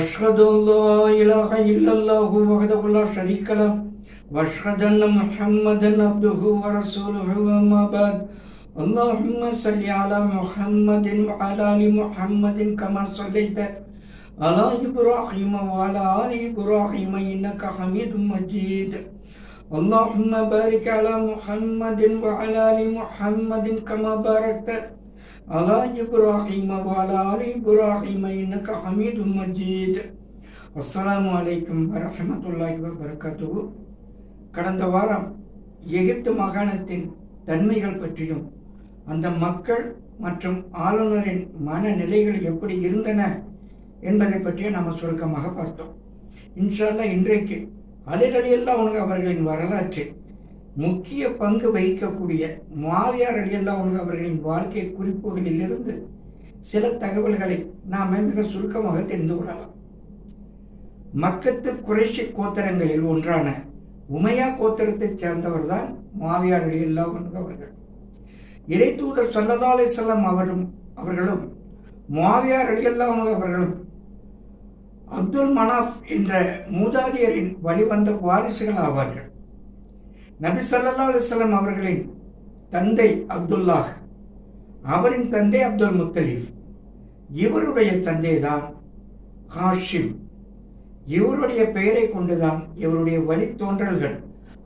أشهد أن لا إله إلا الله وحده لا شريك له. وأشهد أن محمدا عبده ورسوله أما بعد. اللهم صل على محمد وعلى آل محمد كما صليت على إبراهيم وعلى آل إبراهيم إنك حميد مجيد. اللهم بارك على محمد وعلى آل محمد كما باركت على إبراهيم وعلى آل إبراهيم إنك حميد مجيد அஸ்ஸலாமு அலைக்கும் வரஹமத்துல்லாஹி வபரகாத்துஹு கடந்த வாரம் எகிப்து மாகாணத்தின் தன்மைகள் பற்றியும் அந்த மக்கள் மற்றும் ஆளுநரின் மனநிலைகள் எப்படி இருந்தன என்பதை பற்றியும் நாம் சுருக்கமாக பார்த்தோம் இன்ஷால்லா இன்றைக்கு அலிகளியெல்லாம் உனக்கு அவர்களின் வரலாற்றில் முக்கிய பங்கு வகிக்கக்கூடிய மாவியார் அலியல்லா உனக்கு அவர்களின் வாழ்க்கை குறிப்புகளில் இருந்து சில தகவல்களை நாம் மிக சுருக்கமாக தெரிந்து கொள்ளலாம். மக்கத்து குறைஷி கோத்தரங்களில் ஒன்றான உமையா கோத்தரத்தைச் சேர்ந்தவர் தான் மாவியார் அலியல்லா உனக்கு அவர்கள். இறை தூதர் சல்லதாலை செல்லம் அவரும் அவர்களும் மாவியார் அலியல்லா உனக்கு அவர்களும் அப்துல் மனாஃப் என்ற மூதாதியரின் வழிவந்த வாரிசுகள் ஆவார்கள். நபி சல்லா அலிஸ்லாம் அவர்களின் தந்தை அப்துல்லாஹ். அவரின் தந்தை அப்துல் முத்தலீப். இவருடைய தந்தை தான் ஹாஷிம். இவருடைய பெயரை கொண்டுதான் இவருடைய வழித்தோன்றல்கள்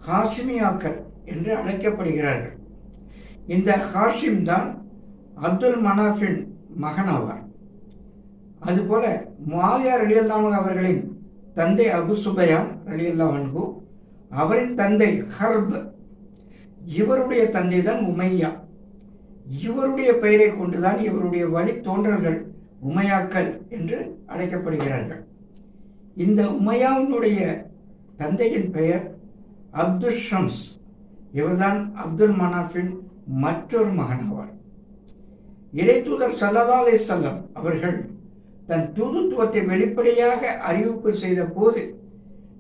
ஹாஷிமியாக்கள் என்று அழைக்கப்படுகிறார்கள். இந்த ஹாஷிம் தான் அப்துல் மனாஃபின் மகனாவார் அதுபோல மாவியார் அலியல்லாமு அவர்களின் தந்தை அபு சுபயான் அன்பு அவரின் தந்தை ஹர்ப் இவருடைய தந்தை தான் உமையா. இவருடைய பெயரை கொண்டுதான் இவருடைய வழித்தோன்றல்கள் உமையாக்கள் என்று அழைக்கப்படுகிறார்கள். இந்த உமையாவினுடைய தந்தையின் பெயர் அப்துல் ஷம்ஸ். இவர்தான் அப்துல் மனாஃபின் மற்றொரு மகனாவார். இறை தூதர் சல்லா அலே செல்லம் அவர்கள் தன் தூதுத்துவத்தை வெளிப்படையாக அறிவிப்பு செய்த போது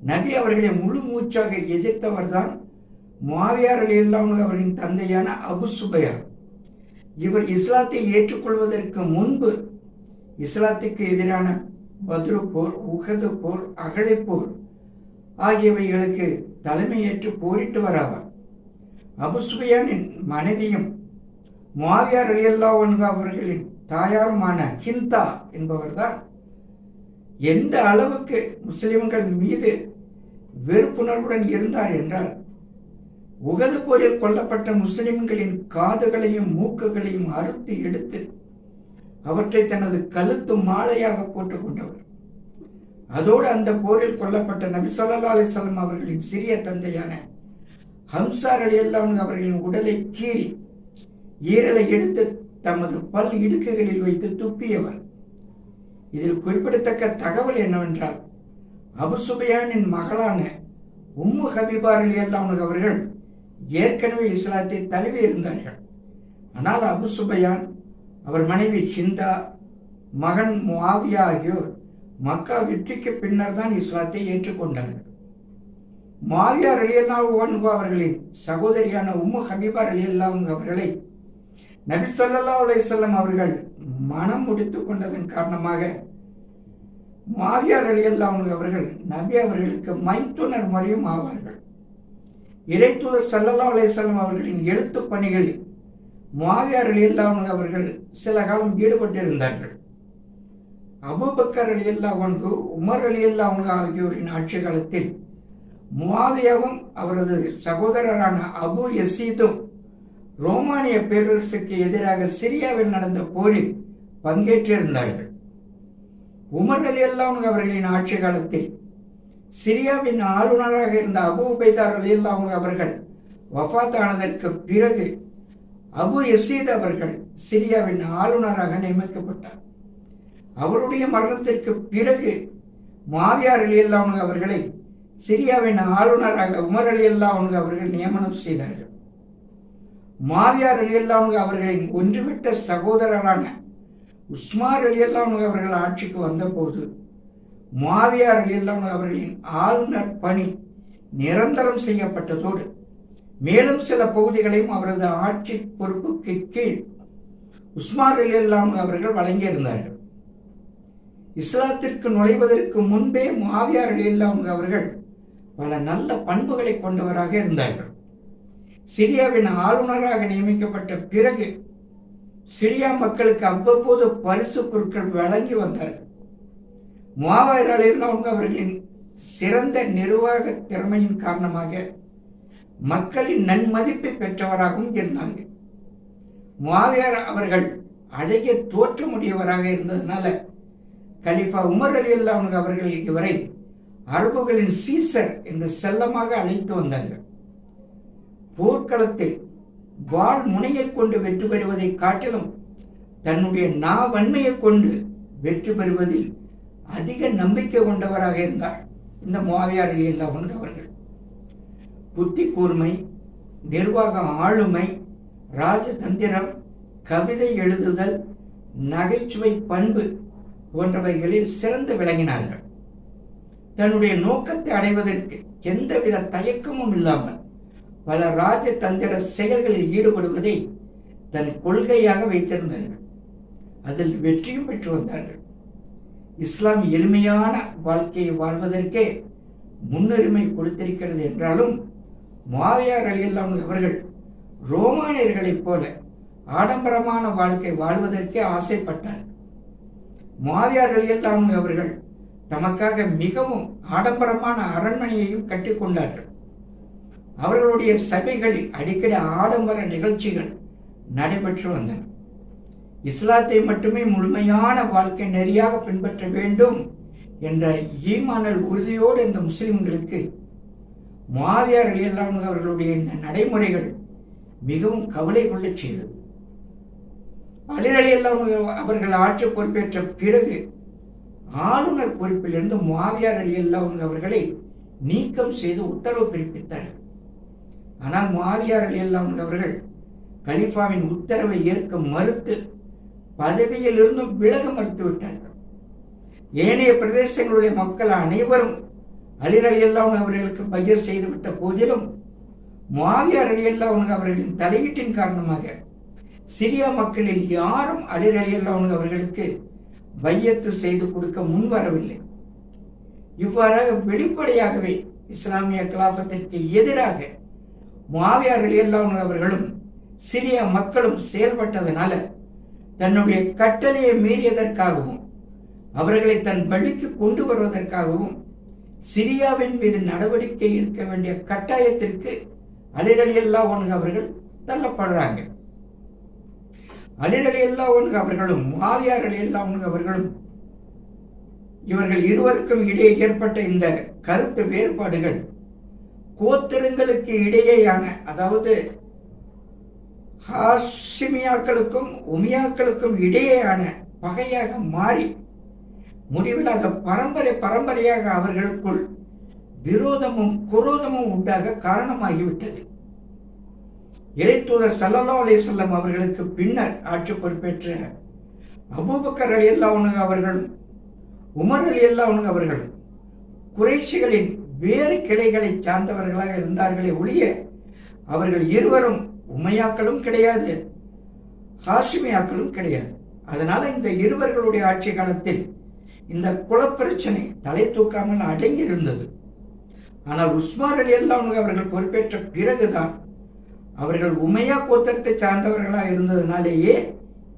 நபி அவர்களை முழு மூச்சாக எதிர்த்தவர் தான் மாவியார் அலி அவரின் தந்தையான அபு சுபையார். இவர் இஸ்லாத்தை ஏற்றுக்கொள்வதற்கு முன்பு இஸ்லாத்துக்கு எதிரான பத்ரு போர் உகது போர் அகழை போர் ஆகியவைகளுக்கு தலைமையேற்று போரிட்டு வராவார். அபு சுபையானின் மனைவியும் மாவியார் அலியல்லா அவர்களின் தாயாருமான ஹிந்தா என்பவர்தான் எந்த அளவுக்கு முஸ்லிம்கள் மீது வெறுப்புணர்வுடன் இருந்தார் என்றால் உகது போரில் கொல்லப்பட்ட முஸ்லிம்களின் காதுகளையும் மூக்குகளையும் அறுத்து எடுத்து அவற்றை தனது கழுத்து மாலையாக போட்டுக் கொண்டவர். அதோடு அந்த போரில் கொல்லப்பட்ட நபி சொல்லா அலிசல்லாம் அவர்களின் சிறிய தந்தையான ஹம்சார் அலி அல்லான் அவர்களின் உடலை கீறி ஈரலை எடுத்து தமது பல் இடுக்குகளில் வைத்து துப்பியவர். இதில் குறிப்பிடத்தக்க தகவல் என்னவென்றால் அபுசுபையானின் மகளான உம்மு ஹபீபார் அலி அவர்கள் ஏற்கனவே இஸ்லாத்தை தழுவி இருந்தார்கள். ஆனால் அபு சுபையான் அவர் மனைவி ஹிந்தா மகன் முவாவியா ஆகியோர் மக்கா வெற்றிக்கு பின்னர் தான் இஸ்லாத்தை ஏற்றுக்கொண்டார்கள். மாவியார் அலி அல்லா அவர்களின் சகோதரியான உம்மு ஹபீபார் அலி அவர்களை நபி சொல்லல்லா அலையம் அவர்கள் மனம் முடித்து கொண்டதன் காரணமாக மாவியார் அலி அவர்கள் நபி அவர்களுக்கு மைத்துனர் முறையும் ஆவார்கள். இறைத்தூதர் சல்லல்லா அலையம் அவர்களின் எழுத்து பணிகளில் மாவியார் அலி அவர்கள் சில காலம் ஈடுபட்டிருந்தார்கள். அபுபக்கர் அலி ஒன்று உமர் அலி ஆகியோரின் ஆட்சி காலத்தில் முவாவியாவும் அவரது சகோதரரான அபு யசீதும் ரோமானிய பேரரசுக்கு எதிராக சிரியாவில் நடந்த போரில் பங்கேற்றிருந்தார்கள். உமர் அலி அல்லாஹ் அவர்களின் ஆட்சி காலத்தில் சிரியாவின் ஆளுநராக இருந்த அபு உபைதார் அலி அல்லாஹ் அவர்கள் வஃத் பிறகு அபு யசீத் அவர்கள் சிரியாவின் ஆளுநராக நியமிக்கப்பட்டார். அவருடைய மரணத்திற்கு பிறகு மாவியார் அலி அல்லாஹ் அவர்களை சிரியாவின் ஆளுநராக உமர் அலி அல்லாஹ் அவர்கள் நியமனம் செய்தார்கள். மாவியார் அலி அவர்களின் ஒன்றுவிட்ட சகோதரரான உஸ்மார் அலி அவர்கள் ஆட்சிக்கு வந்தபோது மாவியார் அலியல்லாமுக அவர்களின் ஆளுநர் பணி நிரந்தரம் செய்யப்பட்டதோடு மேலும் சில பகுதிகளையும் அவரது ஆட்சி பொறுப்புக்கு கீழ் உஸ்மார் அலி அவர்கள் வழங்கியிருந்தார்கள். இஸ்லாத்திற்கு நுழைவதற்கு முன்பே மாவியார் அலியல்லாமுக அவர்கள் பல நல்ல பண்புகளை கொண்டவராக இருந்தார்கள். சிரியாவின் ஆளுநராக நியமிக்கப்பட்ட பிறகு சிரியா மக்களுக்கு அவ்வப்போது பரிசு பொருட்கள் வழங்கி வந்தார்கள் முஆவியார் ரலியல்லாஹு அவர்களின் சிறந்த நிர்வாக திறமையின் காரணமாக மக்களின் நன்மதிப்பை பெற்றவராகவும் இருந்தாங்க. மாவியார் அவர்கள் அழகிய தோற்றமுடையவராக இருந்ததுனால கலிஃபா உமர் அலி அல்லாமுக அவர்கள் இதுவரை அரபுகளின் சீசர் என்று செல்லமாக அழைத்து வந்தார்கள். போர்க்களத்தில் வாழ் முனையை கொண்டு வெற்றி பெறுவதை காட்டிலும் தன்னுடைய நாவன்மையை கொண்டு வெற்றி பெறுவதில் அதிக நம்பிக்கை கொண்டவராக இருந்தார். இந்த மாவியார் அலி அவர்கள். புத்தி கூர்மை நிர்வாக ஆளுமை ராஜதந்திரம் கவிதை எழுதுதல் நகைச்சுவை பண்பு போன்றவைகளில் சிறந்து விளங்கினார்கள். தன்னுடைய நோக்கத்தை அடைவதற்கு எந்தவித தயக்கமும் இல்லாமல் பல ராஜதந்திர செயல்களில் ஈடுபடுவதை தன் கொள்கையாக வைத்திருந்தார்கள். அதில் வெற்றியும் பெற்று வந்தார்கள். இஸ்லாம் எளிமையான வாழ்க்கையை வாழ்வதற்கே முன்னுரிமை கொடுத்திருக்கிறது என்றாலும் மாவியார் அலியல்லாம் அவர்கள் ரோமானியர்களைப் போல ஆடம்பரமான வாழ்க்கை வாழ்வதற்கே ஆசைப்பட்டார். மாவியார் அலியல்லாம் அவர்கள் தமக்காக மிகவும் ஆடம்பரமான அரண்மனையையும் கட்டிக்கொண்டார்கள் அவர்களுடைய சபைகளில் அடிக்கடி ஆடம்பர நிகழ்ச்சிகள் நடைபெற்று வந்தன. இஸ்லாத்தை மட்டுமே முழுமையான வாழ்க்கை நெறியாக பின்பற்ற வேண்டும் என்ற ஈமானல் உறுதியோடு இந்த முஸ்லிம்களுக்கு மாவியார் அலியல்லாம் அவர்களுடைய இந்த நடைமுறைகள் மிகவும் கவலை கொள்ளச் செய்தது. அலிர் அலியல்லாம் அவர்கள் ஆட்சி பொறுப்பேற்ற பிறகு ஆளுநர் பொறுப்பிலிருந்து மாவியார் அலியல்லாம் அவர்களை நீக்கம் செய்து உத்தரவு பிறப்பித்தார்கள் ஆனால் மாவியார் அலியல்லாம் அவர்கள் கலிஃபாவின் உத்தரவை ஏற்க மறுத்து பதவியில் இருந்தும் விலக மறுத்துவிட்டார்கள் ஏனைய பிரதேசங்களுடைய மக்கள் அனைவரும் அலிர் அலி அவர்களுக்கு பகிர் செய்துவிட்ட போதிலும் மாவியார் அலி அவர்களின் தலையீட்டின் காரணமாக சிரியா மக்களில் யாரும் அலிர் அலி அவர்களுக்கு பையத்து செய்து கொடுக்க முன்வரவில்லை இவ்வாறாக வெளிப்படையாகவே இஸ்லாமிய கலாபத்திற்கு எதிராக மாவியார்கள் எல்லாம் அல்லாஹ் அவர்களும் சிரியா மக்களும் செயல்பட்டதனால தன்னுடைய கட்டளையை மீறியதற்காகவும் அவர்களை தன் வழிக்கு கொண்டு வருவதற்காகவும் சிரியாவின் மீது நடவடிக்கை எடுக்க வேண்டிய கட்டாயத்திற்கு அலிரலியல்லா ஒன்று அவர்கள் தள்ளப்படுறாங்க. அலிரலியல்லா ஒன்று அவர்களும் மாவியார் அலி ஒன்று அவர்களும் இவர்கள் இருவருக்கும் இடையே ஏற்பட்ட இந்த கருத்து வேறுபாடுகள் கோத்திரங்களுக்கு இடையேயான அதாவது ஹாஷிமியாக்களுக்கும் உமியாக்களுக்கும் இடையேயான பகையாக மாறி முடிவிலாக பரம்பரை பரம்பரையாக அவர்களுக்குள் விரோதமும் குரோதமும் உண்டாக காரணமாகிவிட்டது. இறைத்தூதர் சல்லல்லா அலிசல்லம் அவர்களுக்கு பின்னர் ஆட்சி பொறுப்பேற்ற அபூபக்கர் அலி அல்லா அவர்களும் உமர் அலி அல்லா அவர்களும் குறைஷிகளின் வேறு கிளைகளை சார்ந்தவர்களாக இருந்தார்களே ஒழிய அவர்கள் இருவரும் உமையாக்களும் கிடையாது ஹாஷிமியாக்களும் கிடையாது. அதனால இந்த இருவர்களுடைய ஆட்சி காலத்தில் இந்த குலப்பிரச்சனை தலை தூக்காமல் அடங்கி இருந்தது. ஆனால் உஸ்மான் அலி அவர்கள் பொறுப்பேற்ற பிறகுதான் அவர்கள் உமையா கோத்திரத்தை சார்ந்தவர்களாக இருந்ததுனாலேயே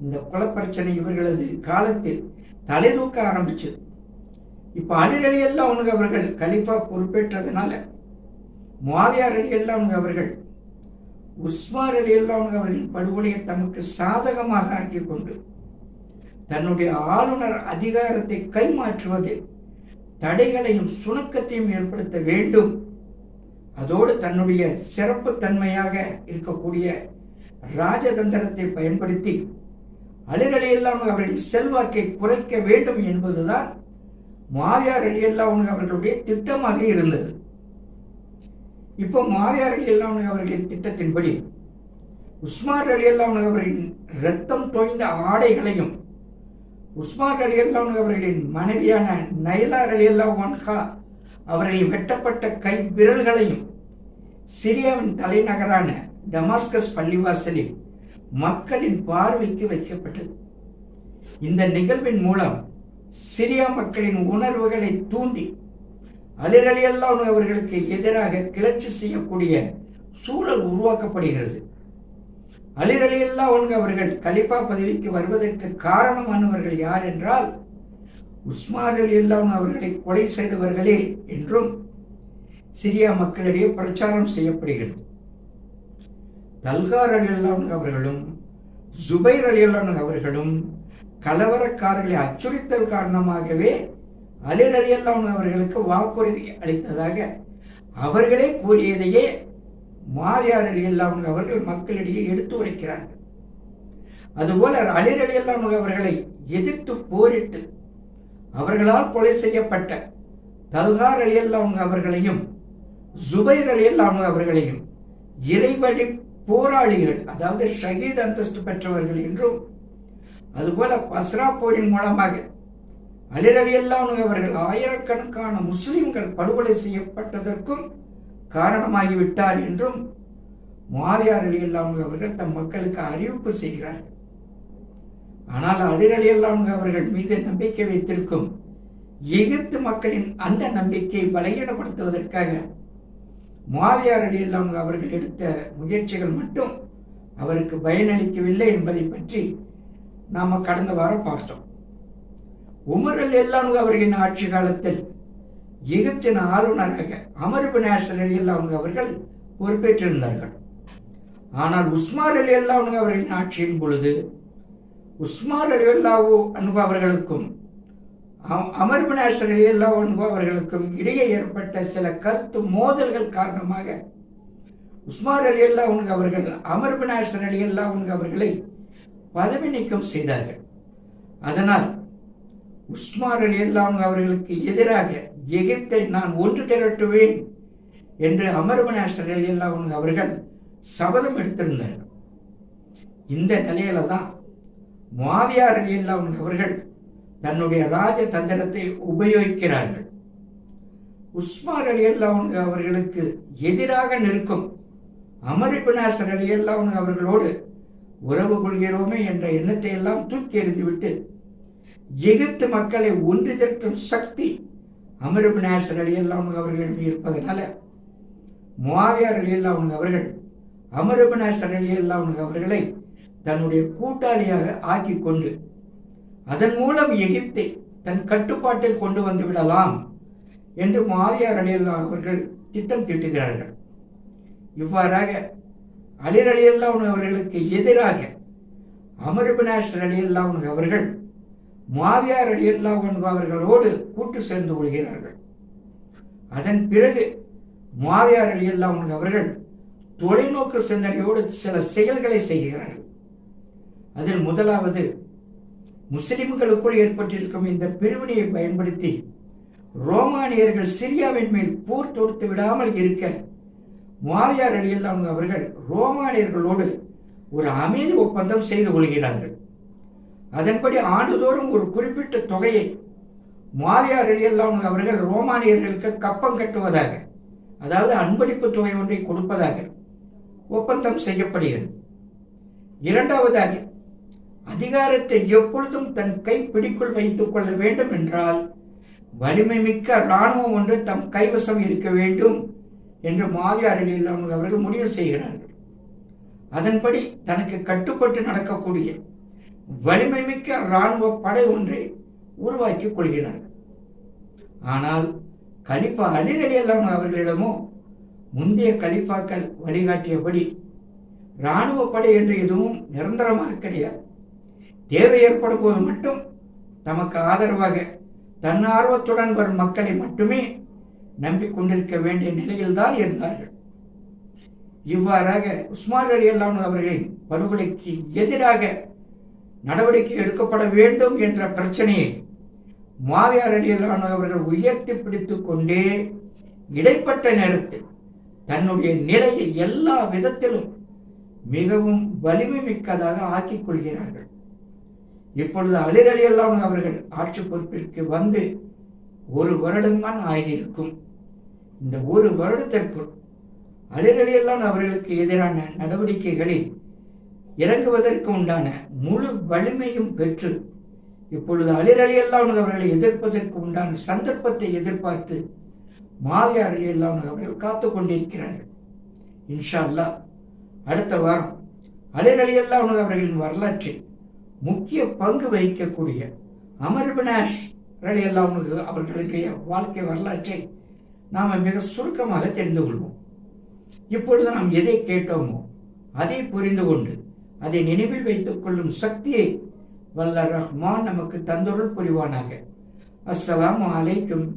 இந்த குலப்பிரச்சனை இவர்களது காலத்தில் தலை தூக்க ஆரம்பிச்சது. இப்ப அலிரலி அலி அல்லாஹ் அவர்கள் கலிஃபா பொறுப்பேற்றதுனால மாவியார் அலி அல்லாஹ் அவர்கள் உஸ்மார் அலி அல்லாஹ் அவர்களின் படுகொலையை தமக்கு சாதகமாக ஆக்கி கொண்டு தன்னுடைய ஆளுநர் அதிகாரத்தை கைமாற்றுவதில் தடைகளையும் சுணக்கத்தையும் ஏற்படுத்த வேண்டும். அதோடு தன்னுடைய சிறப்பு தன்மையாக இருக்கக்கூடிய ராஜதந்திரத்தை பயன்படுத்தி அலிரலி எல்லாம் அவர்களின் செல்வாக்கை குறைக்க வேண்டும் என்பதுதான் மாவியார் அலி எல்லாம் அவர்களுடைய திட்டமாக இருந்தது. இப்போ மாவியார் அலி எல்லாம் அவர்களின் திட்டத்தின்படி உஸ்மார் அலி எல்லாம் அவர்களின் ரத்தம் தோய்ந்த ஆடைகளையும் உஸ்மார் அலி அல்லாஹ் அவர்களின் மனைவியான நைலார் அலி அல்லாஹ் ஒன்ஹா அவர்களின் வெட்டப்பட்ட கை விரல்களையும் சிரியாவின் தலைநகரான டமாஸ்கஸ் பள்ளிவாசலில் மக்களின் பார்வைக்கு வைக்கப்பட்டது. இந்த நிகழ்வின் மூலம் சிரியா மக்களின் உணர்வுகளை தூண்டி அலிரலியெல்லாம் அவர்களுக்கு எதிராக கிளர்ச்சி செய்யக்கூடிய சூழல் உருவாக்கப்படுகிறது. அலிரலியெல்லாம் அவர்கள் கலிப்பா பதவிக்கு வருவதற்கு காரணமானவர்கள் யார் என்றால் உஸ்மான் அலி அல்லாம் அவர்களை கொலை செய்தவர்களே என்றும் சிரியா மக்களிடையே பிரச்சாரம் செய்யப்படுகிறது. தல்கார் அலி அல்லாம் அவர்களும் ஜுபைர் அலி அல்லாம் அவர்களும் கலவரக்காரர்களை அச்சுறுத்தல் காரணமாகவே அலிர் அலியல்லாம் அவர்களுக்கு வாக்குறுதி அளித்ததாக அவர்களே கூறியதையே மாவியார் அலி அவர்கள் மக்களிடையே எடுத்து உரைக்கிறார்கள். அதுபோல அலிர் அலி அவர்களை எதிர்த்து போரிட்டு அவர்களால் கொலை செய்யப்பட்ட தல்கார் அலியல்லாம் அவர்களையும் ஜுபைர் அலியல்லாம் அவர்களையும் இறைவழி போராளிகள் அதாவது ஷஹீத் அந்தஸ்து பெற்றவர்கள் என்றும் அதுபோல பஸ்ரா போரின் மூலமாக அலிரலி அவர்கள் ஆயிரக்கணக்கான முஸ்லிம்கள் படுகொலை செய்யப்பட்டதற்கும் காரணமாகிவிட்டார் என்றும் மாவியார் அலி அவர்கள் தம் மக்களுக்கு அறிவிப்பு செய்கிறார்கள் ஆனால் அலிரலி அல்லாமுக அவர்கள் மீது நம்பிக்கை வைத்திருக்கும் எகிப்து மக்களின் அந்த நம்பிக்கையை பலகீனப்படுத்துவதற்காக மாவியார் அலி எல்லாம் அவர்கள் எடுத்த முயற்சிகள் மட்டும் அவருக்கு பயனளிக்கவில்லை என்பதை பற்றி நாம கடந்த வாரம் பார்த்தோம். உமர் அல் அல்லாம் அவர்களின் ஆட்சி காலத்தில் எகிப்தின் ஆளுநராக அமர்பு நேசர் அலி அவர்கள் பொறுப்பேற்றிருந்தார்கள். ஆனால் உஸ்மார் அலி அல்லாம் அவர்களின் ஆட்சியின் பொழுது உஸ்மார் அலி அல்லாவோ அன்பு அவர்களுக்கும் அமர்பு நேசர் அலி அல்லா அன்பு அவர்களுக்கும் இடையே ஏற்பட்ட சில கருத்து மோதல்கள் காரணமாக உஸ்மார் அலி அல்லா அவர்கள் அமர்பு நேசர் அலி அல்லா அவர்களை பதவி நீக்கம் செய்தார்கள். அதனால் உஸ்மான் அலி அவர்களுக்கு எதிராக எகிப்தை நான் ஒன்று திரட்டுவேன் என்று அமர்வனாசர் அலி அல்லாம் அவர்கள் சபதம் எடுத்திருந்தார்கள். இந்த நிலையில தான் மாவியார் அலி அல்லாம் அவர்கள் தன்னுடைய ராஜ தந்திரத்தை உபயோகிக்கிறார்கள். உஸ்மார் அலி அல்லாம் அவர்களுக்கு எதிராக நிற்கும் அமரிபுனாசர் அலி அல்லாம் அவர்களோடு உறவு கொள்கிறோமே என்ற எண்ணத்தை எல்லாம் தூக்கி எறிந்துவிட்டு எகிப்து மக்களை ஒன்று திரட்டும் சக்தி அமருபு அலியல்லாம் அலி அவர்களிடம் இருப்பதனால முவாவியார் அலி அவர்கள் அமருபு நேசர் அவர்களை தன்னுடைய கூட்டாளியாக ஆக்கி கொண்டு அதன் மூலம் எகிப்தை தன் கட்டுப்பாட்டில் கொண்டு வந்து விடலாம் என்று மாவியார் அலியல்லா அவர்கள் திட்டம் திட்டுகிறார்கள். இவ்வாறாக அலிர் அலி அல்லாஹ் அவர்களுக்கு எதிராக அமருபினாஷ் அலி அல்லாஹ் அவர்கள் மாவியார் அலி அல்லாஹ் அவர்களோடு கூட்டு சேர்ந்து கொள்கிறார்கள். அதன் பிறகு மாவியார் அலி அல்லாஹ் அவர்கள் தொலைநோக்கு சிந்தனையோடு சில செயல்களை செய்கிறார்கள். அதில் முதலாவது முஸ்லிம்களுக்குள் ஏற்பட்டிருக்கும் இந்த பிரிவினையை பயன்படுத்தி ரோமானியர்கள் சிரியாவின் மேல் போர் தொடுத்து விடாமல் இருக்க மாவியார் அலியல்லாம் அவர்கள் ரோமானியர்களோடு ஒரு அமைதி ஒப்பந்தம் செய்து கொள்கிறார்கள். அதன்படி ஆண்டுதோறும் ஒரு குறிப்பிட்ட தொகையை மாவியார் அலியல்லாம் அவர்கள் ரோமானியர்களுக்கு கப்பம் கட்டுவதாக அதாவது அன்பளிப்பு தொகை ஒன்றை கொடுப்பதாக ஒப்பந்தம் செய்யப்படுகிறது. இரண்டாவதாக அதிகாரத்தை எப்பொழுதும் தன் கை பிடிக்குள் வைத்துக் கொள்ள வேண்டும் என்றால் வலிமை மிக்க இராணுவம் ஒன்று தம் கைவசம் இருக்க வேண்டும். என்று மாவியார் இல்லாமல் அவர்கள் முடிவு செய்கிறார்கள். அதன்படி தனக்கு கட்டுப்பட்டு நடக்கக்கூடிய வலிமை மிக்க இராணுவ படை ஒன்றை உருவாக்கிக் கொள்கிறார்கள். ஆனால் கலிப்பா அலிரலி அல்லாமல் அவர்களிடமோ முந்தைய கலிப்பாக்கள் வழிகாட்டியபடி இராணுவ படை என்று எதுவும் நிரந்தரமாக கிடையாது. தேவை ஏற்படும் போது மட்டும் தமக்கு ஆதரவாக தன்னார்வத்துடன் வரும் மக்களை மட்டுமே நம்பிக்கொண்டிருக்க வேண்டிய நிலையில்தான் இருந்தார்கள். இவ்வாறாக உஸ்மான் அலி அல்லாமல் அவர்களின் படுகொலைக்கு எதிராக நடவடிக்கை எடுக்கப்பட வேண்டும் என்ற பிரச்சனையை மாவியார் அலி அல்லாமல் அவர்கள் உயர்த்தி பிடித்துக் கொண்டே இடைப்பட்ட நேரத்தில் தன்னுடைய நிலையை எல்லா விதத்திலும் மிகவும் வலிமை மிக்கதாக ஆக்கிக் கொள்கிறார்கள். இப்பொழுது அலிரலி அலி அவர்கள் ஆட்சி பொறுப்பிற்கு வந்து ஒரு வருடம்தான் ஆகியிருக்கும். இந்த ஒரு வருடத்திற்குள் அலிரலியெல்லாம் அவர்களுக்கு எதிரான நடவடிக்கைகளில் இறங்குவதற்கு உண்டான முழு வலிமையும் பெற்று இப்பொழுது அலிரலியெல்லாம் அவர்களை எதிர்ப்பதற்கு உண்டான சந்தர்ப்பத்தை எதிர்பார்த்து மாவியார் அலி அவர்கள் காத்து கொண்டிருக்கிறார்கள். இன்ஷா அல்லாஹ் அடுத்த வாரம் அலிரலியெல்லாம் அவர்களின் வரலாற்றில் முக்கிய பங்கு வகிக்கக்கூடிய அமர் பினாஷ் அலி அவர்களுடைய வாழ்க்கை வரலாற்றை நாம் மிக சுருக்கமாக தெரிந்து கொள்வோம். இப்பொழுது நாம் எதை கேட்டோமோ அதை புரிந்து கொண்டு அதை நினைவில் வைத்துக் கொள்ளும் சக்தியை வல்ல ரஹ்மான் நமக்கு தந்தொருள் புரிவானாக. அஸ்ஸலாம் அலைக்கும்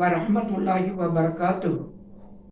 வரஹ்மத்துல்லாஹி வபரகாத்துஹு.